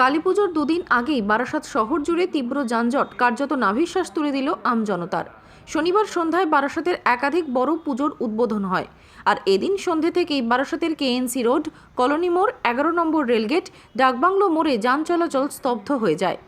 কালীপুজোর দুদিন আগেই বারাসাত শহর জুড়ে তীব্র যানজট কার্যত নাভিশ্বাস তুলে দিল আমজনতার শনিবার সন্ধ্যায় বারাসাতের একাধিক বড় পুজোর উদ্বোধন হয়। আর এদিন সন্ধে থেকেই বারাসাতের কেএনসি রোড, কলোনি মোড়, এগারো নম্বর রেলগেট, ডাকবাংলো মোড়ে যান চলাচল স্তব্ধ হয়ে যায়।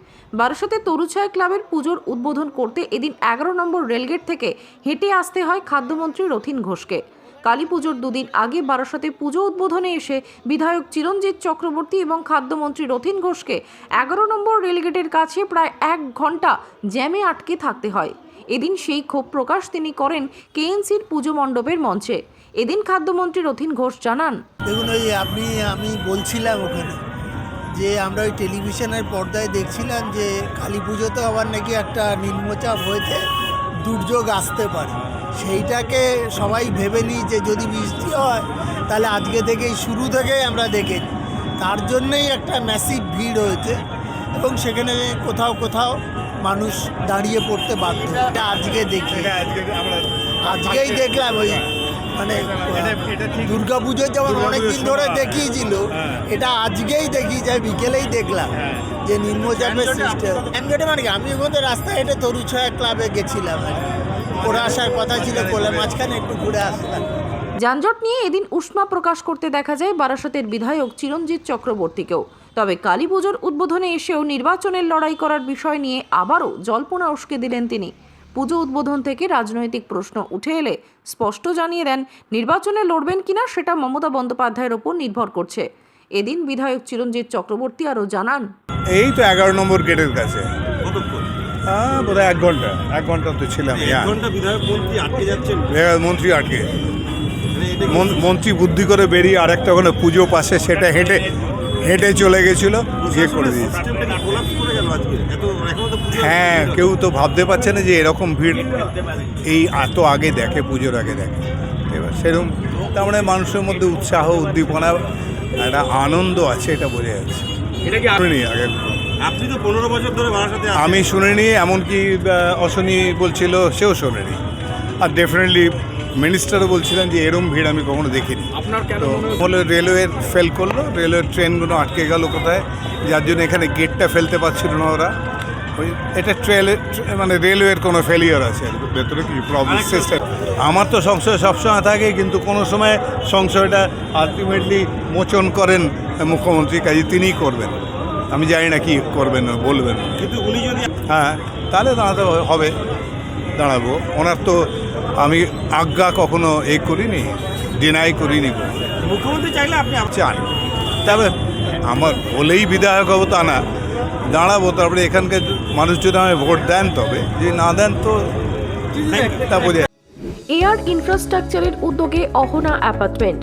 বারাসাতে তরুছায়া ক্লাবের পুজোর উদ্বোধন করতে এদিন এগারো নম্বর রেলগেট থেকে হেঁটে আসতে হয় খাদ্যমন্ত্রী রথিন ঘোষকে। কালী পুজোর দুদিন আগে বারাসাতে পুজো উদ্বোধনে এসে বিধায়ক চিরঞ্জিত চক্রবর্তী এবং খাদ্যমন্ত্রী রথিন ঘোষকে এগারো নম্বর রেলগেটের কাছে প্রায় এক ঘণ্টা জ্যামে আটকে থাকতে হয়। এদিন সেই ক্ষোভ প্রকাশ তিনি করেন কেএনসির পুজো মণ্ডপের মঞ্চে। এদিন খাদ্যমন্ত্রী রথিন ঘোষ জানান, দেখুন, ওই আপনি, আমি বলছিলাম ওখানে যে আমরা ওই টেলিভিশনের পর্দায় দেখছিলাম যে কালী পুজোতে আবার নাকি একটা নিম্নচাপ হয়েছে, দুর্যোগ আসতে পারে। সেইটাকে সবাই ভেবে নিই যে যদি বৃষ্টি হয় তাহলে আজকে থেকেই শুরু থেকেই আমরা দেখেছি তার জন্যই একটা ম্যাসিভ ভিড় হয়েছে এবং সেখানে কোথাও কোথাও মানুষ দাঁড়িয়ে পড়তে বাধ্য। এটা আজকে দেখি। আজকেই দেখলাম ওই মানে দুর্গা পুজোর যেমন অনেকদিন ধরে দেখিয়েছিল এটা আজকেই দেখি যে বিকেলেই দেখলাম যে নিম্নচাপের সিস্টেম এমগেটে মানে আমি ওখানে রাস্তায় হেঁটে তরুছয়া ক্লাবে গেছিলাম আর কি। ওরা আসার কথা ছিল কোলে মাঝখানে একটু ঘুরে আসলাম। যানজট নিয়ে এদিন উষ্মা প্রকাশ করতে দেখা যায় বারাসতের বিধায়ক চিরঞ্জিত চক্রবর্তীকেও। তবে কালী পুজোর উদ্বোধনে এসেও নির্বাচনের লড়াই করার বিষয় নিয়ে আবারও জল্পনা উস্কে দিলেন তিনি। পুজো উদ্বোধন থেকে রাজনৈতিক প্রশ্ন উঠে এলে স্পষ্ট জানিয়ে দেন নির্বাচনে লড়বেন কিনা সেটা মমতা বন্দ্যোপাধ্যায়ের ওপর নির্ভর করছে। এদিন বিধায়ক চিরঞ্জিত চক্রবর্তী আরও জানান এই তো এগারো নম্বর গেটের কাছে। হ্যাঁ বোধহয় এক ঘণ্টা এক ঘণ্টা তো ছিলাম এক হ্যাঁ। বিধায়ক মন্ত্রী আটকে মন্ত্রী আটকে। মানে মন- মন্ত্রী বুদ্ধি করে বেরিয়ে আরেকটা ওখানে পুজো পাশে সেটা হেঁটে হেঁটে চলে গেছিল যে করে দিয়েছে। সিস্টেমটা কি collapse করে গেল আজকে? এত এখনও তো পুজো- হ্যাঁ কেউ তো ভাবতে পারছে না যে এরকম ভিড় এই এত আগে দেখে পুজোর আগে দেখে। এবার সেরকম তার মানে মানুষের মধ্যে উৎসাহ উদ্দীপনা একটা আনন্দ আছে এটা বোঝা যাচ্ছে। এটা কি আগে। আপনি তো পনেরো বছর ধরে আমি শুনিনি এমনকি অশনি বলছিল সেও শোনেনি। আর ডেফিনেটলি মিনিস্টারও বলছিলেন যে এরম ভিড় আমি কখনো দেখিনি। আপনার কেন তো মনে বলে রেলওয়ের ফেল করল রেলওয়ের ট্রেনগুলো আটকে গেল কোথায়? যার জন্য এখানে গেটটা ফেলতে পারছিল না ওরা। ওই এটা ট্রেলে মানে রেলওয়ের কোনো ফেলিয়ার আছে। ভেতরে কি প্রবলেম সিস্টেম আমার তো সংশয় সবসময় থাকে কিন্তু কোনো সময় সংশয়টা আলটিমেটলি মোচন করেন মুখ্যমন্ত্রী কাজে তিনিই করবেন। আমি জানি না কি করবেন বলবেন। কিন্তু উনি যদি হ্যাঁ তাহলে দাঁড়াতে হবে দাঁড়াবো। ওনার তো আমি আজ্ঞা কখনো এ করিনি ডিনাই করিনি। মুখ্যমন্ত্রী চাইলে আপনি চান তবে আমার বলেই বিধায়ক হব তা না। দাঁড়াবো তারপরে এখানকার মানুষ যদি আমায় ভোট দেন তবে। যদি না দেন তো তা বোঝা এয়ার ইনফ্রাস্ট্রাকচারের উদ্যোগে অহনা অ্যাপার্টমেন্ট।